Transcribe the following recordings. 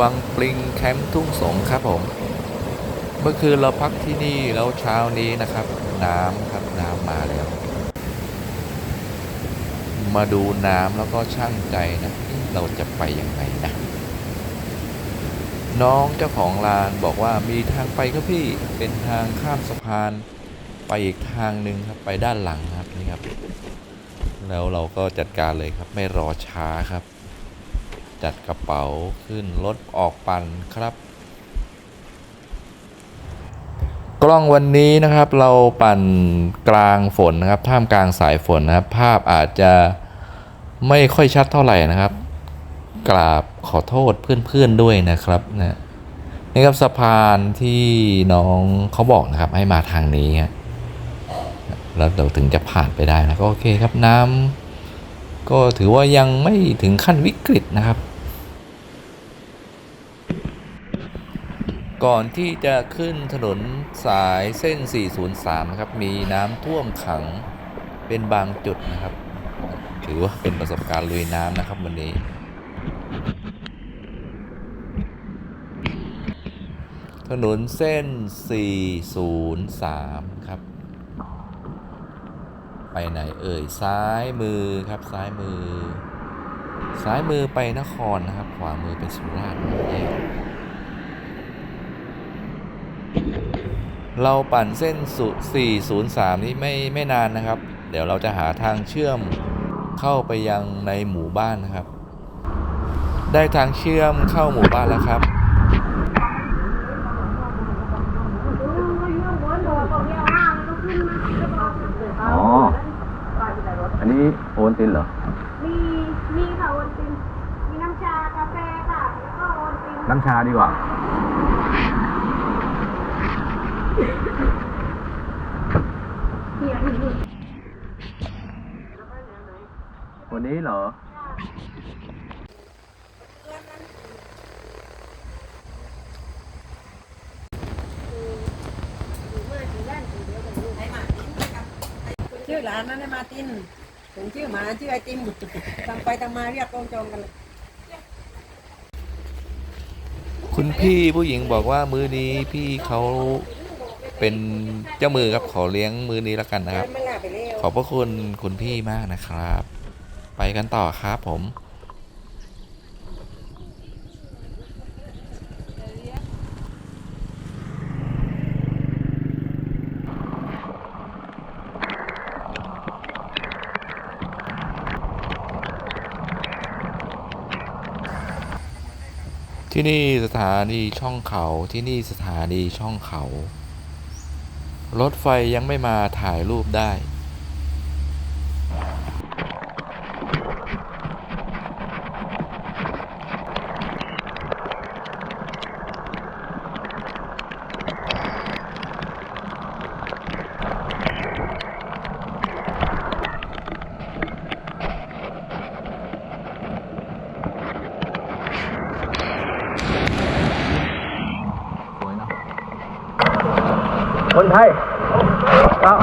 วังปลิงแคมป์ทุ่งสงครับผม เมื่อคืนเราพักที่นี่แล้วเช้านี้นะครับ น้ำครับน้ำมาแล้ว มาดูน้ำแล้วก็ช่างใจนะเอ๊ะเราจะไปยังไงนะ น้องเจ้าของลานบอกว่ามีทางไปครับพี่เป็นทางข้ามสะพาน ไปอีกทางหนึ่งครับไปด้านหลังครับนี่ครับ แล้วเราก็จัดการเลยครับ ไม่รอช้าครับ จัดกระเป๋าขึ้นรถออกปั่นครับ กล้องวันนี้นะครับเราปั่นกลางฝนนะครับ ท่ามกลางสายฝนนะครับ ภาพอาจจะไม่ค่อยชัดเท่าไหร่นะครับ กราบขอโทษเพื่อนๆด้วยนะครับนะนี่ครับสะพานที่น้องเขาบอกนะครับให้มาทางนี้ฮะแล้วเราถึงจะผ่านไปได้นะก็โอเคครับน้ำ ก็ถือว่ายังไม่ถึงขั้นวิกฤตนะครับ ก่อนที่จะขึ้นถนนสายเส้น 403 นะครับ มีน้ำท่วมขังเป็นบางจุดนะครับ ถือว่าเป็นประสบการณ์ลุยน้ำนะครับวันนี้ ถนนเส้น 403 ครับ ไปไหนเอ่ยซ้ายมือครับซ้ายมือ ซ้ายมือไปนครนะครับ ขวามือเป็นสุราษฎร์แยกเราปั่นเส้นสุ403 นี้ไม่ไม่นานนะครับ เดี๋ยวเราจะหาทางเชื่อมเข้าไปยังในหมู่บ้านนะครับ ได้ทางเชื่อมเข้าหมู่บ้านแล้วครับ อ๋อ อั นนี้โอนตินเหรอ มีมีค่ะโอนตินมีน้ำชากาแฟค่ะ แล้วก็โอนตินน้ำชาดีกว่าเหียอีกวันนี้เหรอ ชื่อหลานนั่นไอ้มาร์ติน ผมชื่อหมาชื่อไอติมตั้งไปตั้งมาเรียกกองจองกันเลยคุณพี่ผู้หญิงบอกว่ามื้อนี้พี่เขาเป็นเจ้ามือครับขอเลี้ยงมื้อนี้แล้วกันนะครับไม่ลาไปเร็วขอบพระคุณคุณพี่มากนะครับ ไปกันต่อครับผม ที่นี่สถานีช่องเขาที่นี่สถานีช่องเขา รถไฟยังไม่มาถ่ายรูปได้ คนไทยครับ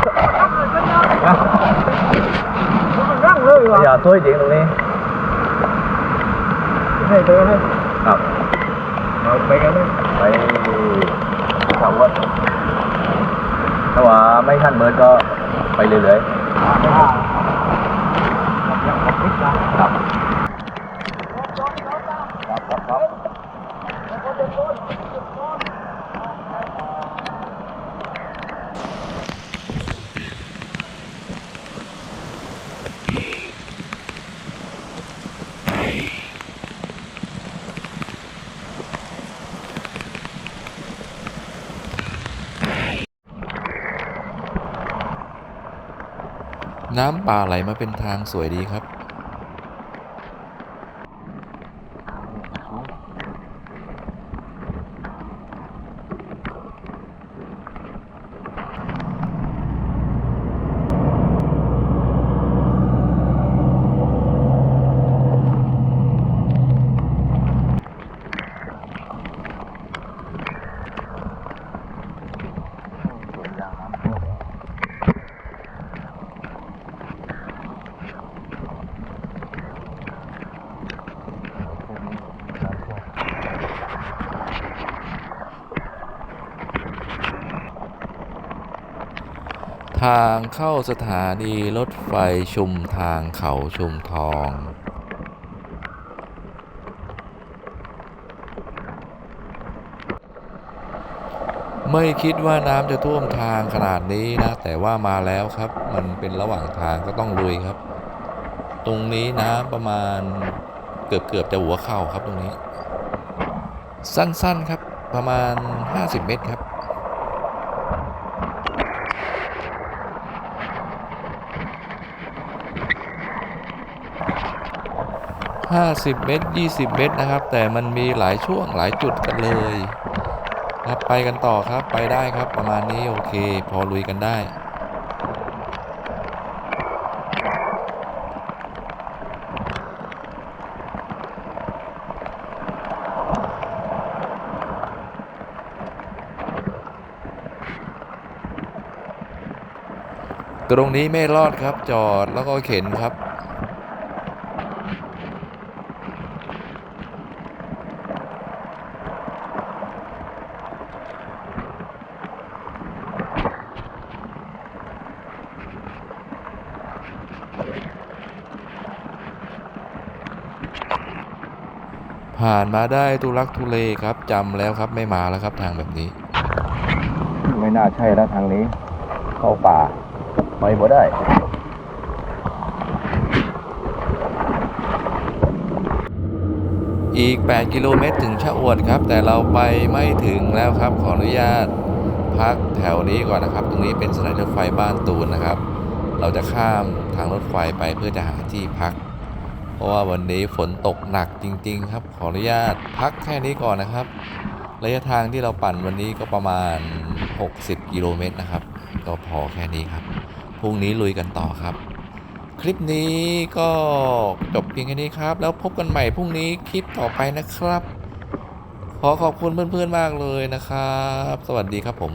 ร่างเลยว่ะอย่าสวยจริงตรงนี้ให้เจอให้ครับเราไปกันเลยไปชาววัดถ้าว่าไม่ขั้นเบิร์ดก็ไปเรื่อยๆครับครับครับครับ น้ำป่าไหลมาเป็นทางสวยดีครับ น ทางเข้าสถานีรถไฟชุมทางเขาชุมทอง ไม่คิดว่าน้ำจะท่วมทางขนาดนี้นะ แต่ว่ามาแล้วครับ มันเป็นระหว่างทางก็ต้องลุยครับ ตรงนี้น้ำประมาณเกือบเกือบๆจะหัวเข่าครับตรงนี้ สั้นๆครับประมาณ 50 เมตรครับ 50 เมตร 20 เมตรนะครับ แต่มันมีหลายช่วงหลายจุดกันเลยครับไปกันต่อครับไปได้ครับประมาณนี้โอเค พอลุยกันได้ตรงนี้ไม่รอดครับจอดแล้วก็เข็นครับ ผ่านมาได้ทุลักทุเลครับจำแล้วครับไม่มาแล้วครับทางแบบนี้ ไม่น่าใช่แล้วทางนี้ เข้าป่าไปบ่ได้อีก 8 กิโลเมตรถึงชะอวดครับ แต่เราไปไม่ถึงแล้วครับ ขออนุญาตพักแถวนี้ก่อนนะครับ ตรงนี้เป็นสถานีรถไฟบ้านตูนนะครับ เราจะข้ามทางรถไฟไปเพื่อจะหาที่พัก เพราะว่าวันนี้ฝนตกหนักจริง ๆ ครับ ขออนุญาตพักแค่นี้ก่อนนะครับ ระยะทางที่เราปั่นวันนี้ก็ประมาณ 60 กิโลเมตรนะครับ ก็พอแค่นี้ครับ พรุ่งนี้ลุยกันต่อครับ คลิปนี้ก็จบเพียงแค่นี้ครับ แล้วพบกันใหม่พรุ่งนี้คลิปต่อไปนะครับ ขอขอบคุณเพื่อนๆมากเลยนะครับ สวัสดีครับผม